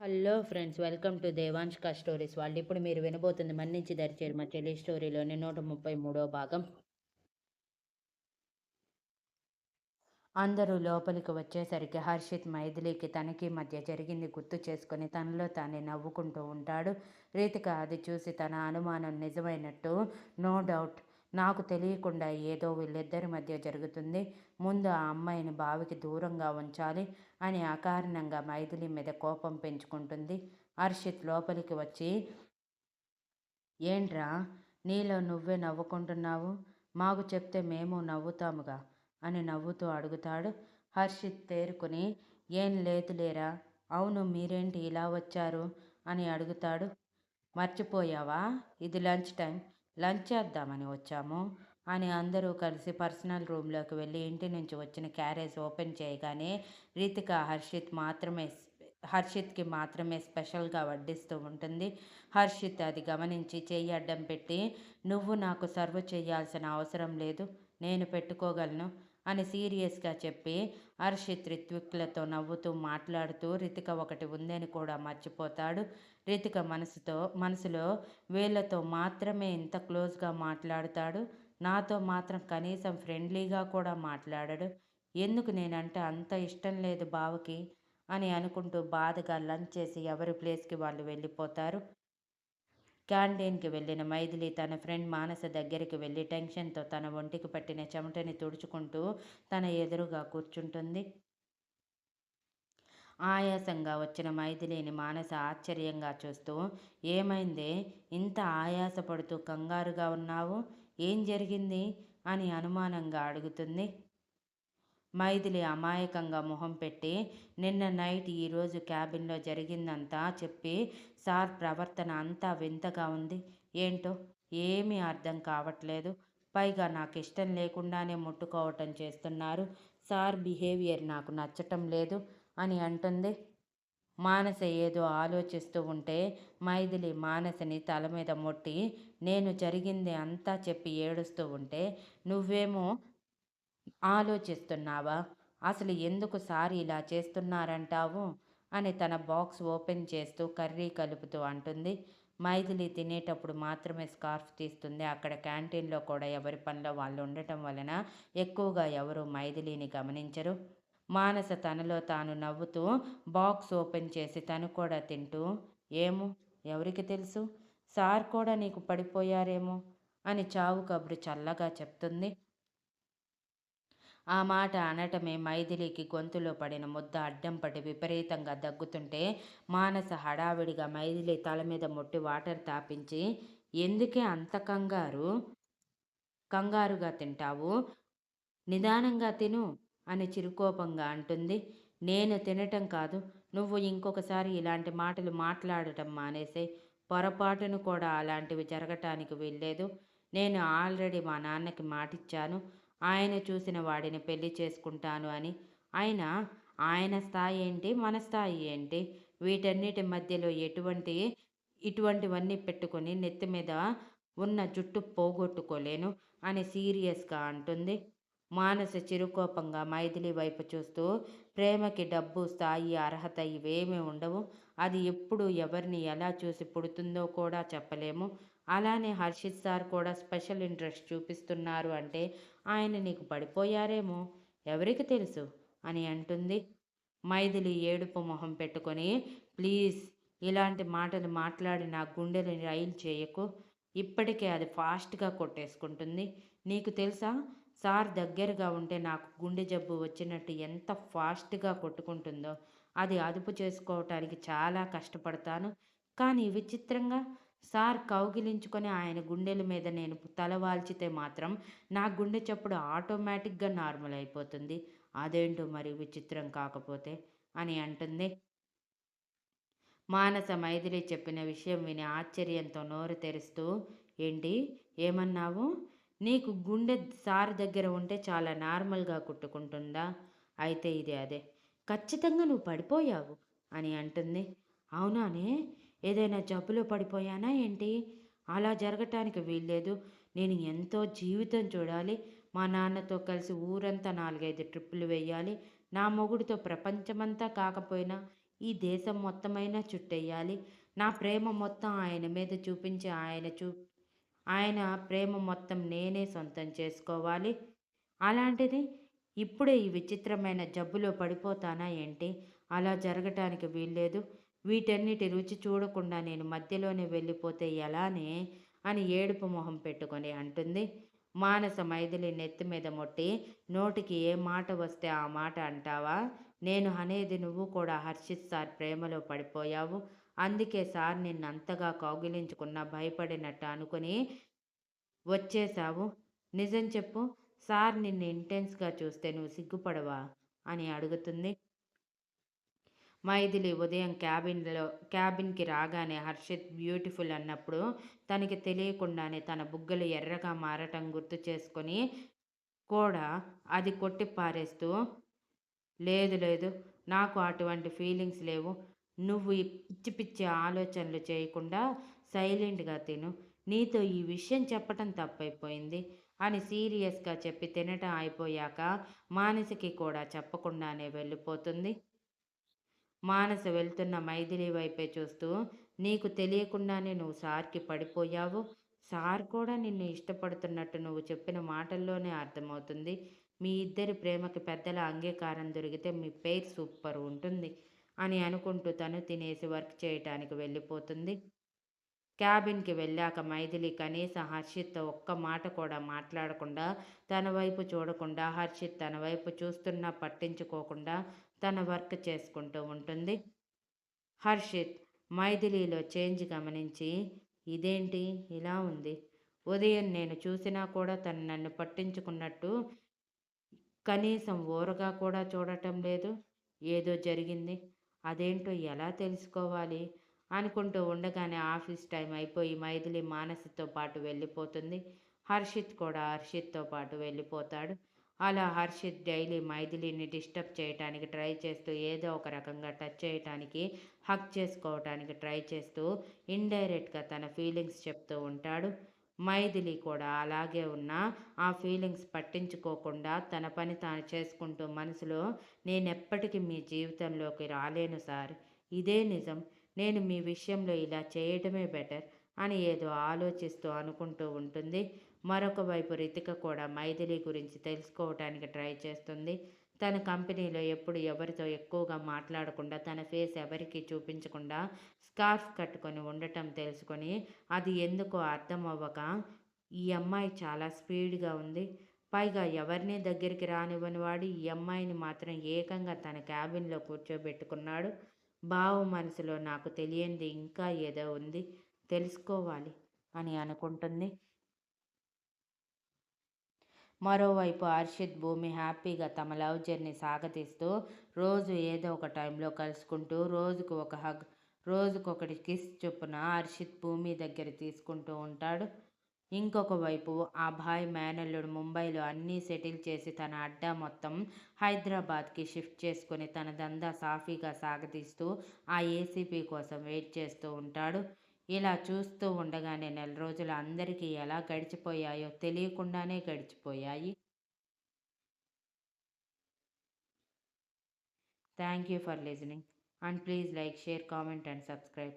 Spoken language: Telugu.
హలో ఫ్రెండ్స్ వెల్కమ్ టు దేవాంష్క స్టోరీస్. వాళ్ళు ఇప్పుడు మీరు వినబోతుంది మన్నించి దరిచేరు మా చెల్లి స్టోరీలోని నూట ముప్పై మూడో భాగం. అందరూ లోపలికి వచ్చేసరికి హర్షిత్ మైథిలికి తనకి మధ్య జరిగింది గుర్తు చేసుకుని తనలో తానే నవ్వుకుంటూ ఉంటాడు. రీతిక అది చూసి తన అనుమానం నిజమైనట్టు నో డౌట్ నాకు తెలియకుండా ఏదో వీళ్ళిద్దరి మధ్య జరుగుతుంది. ముందు ఆ అమ్మాయిని బావికి దూరంగా ఉంచాలి అని అకారణంగా మైథిలి మీద కోపం పెంచుకుంటుంది. హర్షిత్ లోపలికి వచ్చి ఏంట్రా నీలో నువ్వే నవ్వుకుంటున్నావు? మాకు చెప్తే మేము నవ్వుతాముగా? అని నవ్వుతూ అడుగుతాడు. హర్షిత్ తేరుకుని ఏం లేదు లేరా అవును మీరేంటి ఇలా వచ్చారు? అని అడుగుతాడు. మర్చిపోయావా? ఇది లంచ్ టైం. లంచ్ చేద్దామని వచ్చాము. అని అందరూ కలిసి పర్సనల్ రూమ్లోకి వెళ్ళి ఇంటి నుంచి వచ్చిన క్యారేజ్ ఓపెన్ చేయగానే రీతిక హర్షిత్ మాత్రమే హర్షిత్కి మాత్రమే స్పెషల్గా వడ్డిస్తూ ఉంటుంది. హర్షిత్ అది గమనించి చెయ్యి అడ్డం పెట్టి నువ్వు నాకు సర్వ్ చేయాల్సిన అవసరం లేదు. నేను పెట్టుకోగలను. అని సీరియస్గా చెప్పి హర్షిత్ రిత్విక్లతో నవ్వుతూ మాట్లాడుతూ రితిక ఒకటి ఉందని కూడా మర్చిపోతాడు. రితిక మనసుతో మనసులో వీళ్ళతో మాత్రమే ఇంత క్లోజ్గా మాట్లాడుతాడు. నాతో మాత్రం కనీసం ఫ్రెండ్లీగా కూడా మాట్లాడడు. ఎందుకు నేనంటే అంత ఇష్టం లేదు బావకి అని అనుకుంటూ బాధగా లంచ్ చేసి ఎవరి ప్లేస్కి వాళ్ళు వెళ్ళిపోతారు. క్యాంటీన్కి వెళ్ళిన మైథిలి తన ఫ్రెండ్ మానస దగ్గరికి వెళ్ళి టెన్షన్తో తన ఒంటికి పట్టిన చెమటని తుడుచుకుంటూ తన ఎదురుగా కూర్చుంటుంది. ఆయాసంగా వచ్చిన మైథిలిని మానస ఆశ్చర్యంగా చూస్తూ ఏమైందే? ఇంత ఆయాసపడుతూ కంగారుగా ఉన్నావు? ఏం జరిగింది? అని అనుమానంగా అడుగుతుంది. మైథిలి అమాయకంగా మొహం పెట్టి నిన్న నైట్ ఈరోజు క్యాబిన్లో జరిగిందంతా చెప్పి సార్ ప్రవర్తన అంతా వింతగా ఉంది. ఏంటో? ఏమీ అర్థం కావట్లేదు. పైగా నాకు ఇష్టం లేకుండానే ముట్టుకోవటం చేస్తున్నారు. సార్ బిహేవియర్ నాకు నచ్చటం లేదు అని అంటుంది. మానస ఏదో ఆలోచిస్తూ ఉంటే మైథిలి మానసని తల మీద మొట్టి నేను జరిగింది అంతా చెప్పి ఏడుస్తూ ఉంటే నువ్వేమో ఆలోచిస్తున్నావా? అసలు ఎందుకు సార్ ఇలా చేస్తున్నారంటావు? అని తన బాక్స్ ఓపెన్ చేస్తూ కర్రీ కలుపుతూ అంటుంది. మైథిలి తినేటప్పుడు మాత్రమే స్కార్ఫ్ తీస్తుంది. అక్కడ క్యాంటీన్లో కూడా ఎవరి పనిలో వాళ్ళు ఉండటం వలన ఎక్కువగా ఎవరు మైథిలిని గమనించరు. మానస తనలో తాను నవ్వుతూ బాక్స్ ఓపెన్ చేసి తను కూడా తింటూ ఏమో ఎవరికి తెలుసు? సార్ కూడా నీకు పడిపోయారేమో? అని చావు కబురు చల్లగా చెప్తుంది. ఆ మాట అనటమే మైథిలికి గొంతులో పడిన ముద్ద అడ్డం పడి విపరీతంగా దగ్గుతుంటే మానస హడావిడిగా మైథిలి తల మీద మొట్టి వాటర్ తాపించి ఎందుకే అంత కంగారు? కంగారుగా తింటావు? నిదానంగా తిను అని చిరుకోపంగా అంటుంది. నేను తినటం కాదు నువ్వు ఇంకొకసారి ఇలాంటి మాటలు మాట్లాడటం మానేసే. పొరపాటును కూడా అలాంటివి జరగటానికి వీల్లేదు. నేను ఆల్రెడీ మా నాన్నకి మాటిచ్చాను. ఆయన చూసిన వాడిని పెళ్ళి చేసుకుంటాను అని. ఆయన ఆయన స్థాయి ఏంటి? మన స్థాయి ఏంటి? వీటన్నిటి మధ్యలో ఎటువంటి ఇటువంటివన్నీ పెట్టుకొని నెత్తి మీద ఉన్న జుట్టు పోగొట్టుకోలేను అని సీరియస్గా అంటుంది. మానస చిరుకోపంగా మైథిలి వైపు చూస్తూ ప్రేమకి డబ్బు స్థాయి అర్హత ఇవేమీ ఉండవు. అది ఎప్పుడు ఎవరిని ఎలా చూసి పుడుతుందో కూడా చెప్పలేము. అలానే హర్షిత్ సార్ కూడా స్పెషల్ ఇంట్రెస్ట్ చూపిస్తున్నారు అంటే ఆయన నీకు పడిపోయారేమో? ఎవరికి తెలుసు? అని అంటుంది. మైథిలి ఏడుపు మొహం పెట్టుకొని ప్లీజ్ ఇలాంటి మాటలు మాట్లాడి నా గుండెని రైల్ చేయకు. ఇప్పటికే అది ఫాస్ట్గా కొట్టేసుకుంటుంది. నీకు తెలుసా? సార్ దగ్గరగా ఉంటే నాకు గుండె జబ్బు వచ్చినట్టు ఎంత ఫాస్ట్గా కొట్టుకుంటుందో. అది అదుపు చేసుకోవటానికి చాలా కష్టపడతాను. కానీ విచిత్రంగా సార్ కౌగిలించుకొని ఆయన గుండెల మీద నేను తలవాల్చితే మాత్రం నా గుండె చప్పుడు ఆటోమేటిక్గా నార్మల్ అయిపోతుంది. అదేంటో మరి విచిత్రం కాకపోతే? అని అంటుంది. మానస మైథిలి చెప్పిన విషయం విని ఆశ్చర్యంతో నోరు తెరుస్తూ ఏంటి? ఏమన్నావు? నీకు గుండె సార్ దగ్గర ఉంటే చాలా నార్మల్గా కుట్టుకుంటుందా? అయితే ఇది అదే. ఖచ్చితంగా నువ్వు పడిపోయావు అని అంటుంది. అవునానే? ఏదైనా జబ్బులో పడిపోయానా ఏంటి? అలా జరగటానికి వీల్లేదు. నేను ఎంతో జీవితం చూడాలి. మా నాన్నతో కలిసి ఊరంతా నాలుగైదు ట్రిప్పులు వేయాలి నా మొగుడితో ప్రపంచమంతా కాకపోయినా ఈ దేశం మొత్తమైనా చుట్టెయ్యాలి నా ప్రేమ మొత్తం ఆయన మీద చూపించి ఆయన చూ ఆయన ప్రేమ మొత్తం నేనే సొంతం చేసుకోవాలి. అలాంటిది ఇప్పుడే ఈ విచిత్రమైన జబ్బులో పడిపోతానా ఏంటి? అలా జరగటానికి వీల్లేదు. వీటన్నిటి రుచి చూడకుండా నేను మధ్యలోనే వెళ్ళిపోతే ఎలానే అని ఏడుపు మొహం పెట్టుకొని అంటుంది. మానస మైథిలి నెత్తి మీద మొట్టి నోటికి ఏ మాట వస్తే ఆ మాట అంటావా? నేను అనేది నువ్వు కూడా హర్షిత్ సార్ ప్రేమలో పడిపోయావు. అందుకే సార్ నిన్నంతగా కౌగిలించుకున్న భయపడినట్టు అనుకుని వచ్చేశావు. నిజం చెప్పు సార్ నిన్ను ఇంటెన్స్గా చూస్తే నువ్వు సిగ్గుపడవా? అని అడుగుతుంది. మైథిలి ఉదయం క్యాబిన్లో క్యాబిన్కి రాగానే హర్షిత్ బ్యూటిఫుల్ అన్నప్పుడు తనకి తెలియకుండానే తన బుగ్గలు ఎర్రగా మారటం గుర్తు చేసుకొని కూడా అది కొట్టి పారేస్తూ లేదు లేదు నాకు అటువంటి ఫీలింగ్స్ లేవు. నువ్వు పిచ్చి పిచ్చి ఆలోచనలు చేయకుండా సైలెంట్గా తిను. నీతో ఈ విషయం చెప్పటం తప్పైపోయింది అని సీరియస్గా చెప్పి తినటం అయిపోయాక మానసికి కూడా చెప్పకుండానే వెళ్ళిపోతుంది. మానస వెళ్తున్న మైథిలి వైపే చూస్తూ నీకు తెలియకుండానే నువ్వు సార్కి పడిపోయావు. సార్ కూడా నిన్ను ఇష్టపడుతున్నట్టు నువ్వు చెప్పిన మాటల్లోనే అర్థమవుతుంది. మీ ఇద్దరి ప్రేమకి పెద్దల అంగీకారం దొరికితే మీ పేరు సూపర్ ఉంటుంది అని అనుకుంటూ తను తినేసి వర్క్ చేయటానికి వెళ్ళిపోతుంది. క్యాబిన్కి వెళ్ళాక మైథిలి కనీసం హర్షిత్తో ఒక్క మాట కూడా మాట్లాడకుండా తన వైపు చూడకుండా హర్షిత్ తన వైపు చూస్తున్నా పట్టించుకోకుండా తన వర్క్ చేసుకుంటూ ఉంటుంది. హర్షిత్ మైథిలీలో చేంజ్ గమనించి ఇదేంటి? ఇలా ఉంది. ఉదయం నేను చూసినా కూడా తను నన్ను పట్టించుకున్నట్టు కనీసం ఓరగా కూడా చూడటం లేదు. ఏదో జరిగింది. అదేంటో ఎలా తెలుసుకోవాలి? అనుకుంటూ ఉండగానే ఆఫీస్ టైం అయిపోయి మైథిలి మానసితో పాటు వెళ్ళిపోతుంది. హర్షిత్ కూడా హర్షిత్తో పాటు వెళ్ళిపోతాడు. అలా హర్షిత్ డైలీ మైథిలిని డిస్టర్బ్ చేయటానికి ట్రై చేస్తూ ఏదో ఒక రకంగా టచ్ చేయటానికి హక్ చేసుకోవటానికి ట్రై చేస్తూ ఇండైరెక్ట్గా తన ఫీలింగ్స్ చెప్తూ ఉంటాడు. మైథిలి కూడా అలాగే ఉన్న ఆ ఫీలింగ్స్ పట్టించుకోకుండా తన పని తాను చేసుకుంటూ మనసులో నేనెప్పటికీ మీ జీవితంలోకి రాలేను సార్. ఇదే నిజం. నేను మీ విషయంలో ఇలా చేయటమే బెటర్ అని ఏదో ఆలోచిస్తూ అనుకుంటూ ఉంటుంది. మరొక వైపు రితిక కూడా మైథిలి గురించి తెలుసుకోవటానికి ట్రై చేస్తుంది. తన కంపెనీలో ఎప్పుడు ఎవరితో ఎక్కువగా మాట్లాడకుండా తన ఫేస్ ఎవరికి చూపించకుండా స్కార్ఫ్ కట్టుకొని ఉండటం తెలుసుకొని అది ఎందుకో అర్థం అవ్వక ఈ అమ్మాయి చాలా స్పీడ్గా ఉంది. పైగా ఎవరిని దగ్గరికి రానివ్వని వాడు ఈ అమ్మాయిని మాత్రం ఏకంగా తన క్యాబిన్లో కూర్చోబెట్టుకున్నాడు. బావ మనసులో నాకు తెలియంది ఇంకా ఏదో ఉంది. తెలుసుకోవాలి అని అనుకుంటుంది. మరోవైపు హర్షిత్ భూమి హ్యాపీగా తమ లవ్ జర్నీ సాగతీస్తూ రోజు ఏదో ఒక టైంలో కలుసుకుంటూ రోజుకు ఒక హగ్ రోజుకొకటి కిస్ చొప్పున హర్షిత్ భూమి దగ్గర తీసుకుంటూ ఉంటాడు. ఇంకొక వైపు ఆ భాయ్ మేనల్లుడు ముంబైలో అన్నీ సెటిల్ చేసి తన అడ్డా మొత్తం హైదరాబాద్కి షిఫ్ట్ చేసుకుని తన దందా సాఫీగా సాగతీస్తూ ఆ ఏసీపీ కోసం వెయిట్ చేస్తూ ఉంటాడు. ఇలా చూస్తూ ఉండగానే నెల రోజులు అందరికీ ఎలా గడిచిపోయాయో తెలియకుండానే గడిచిపోయాయి. Thank you for listening and please like share comment and subscribe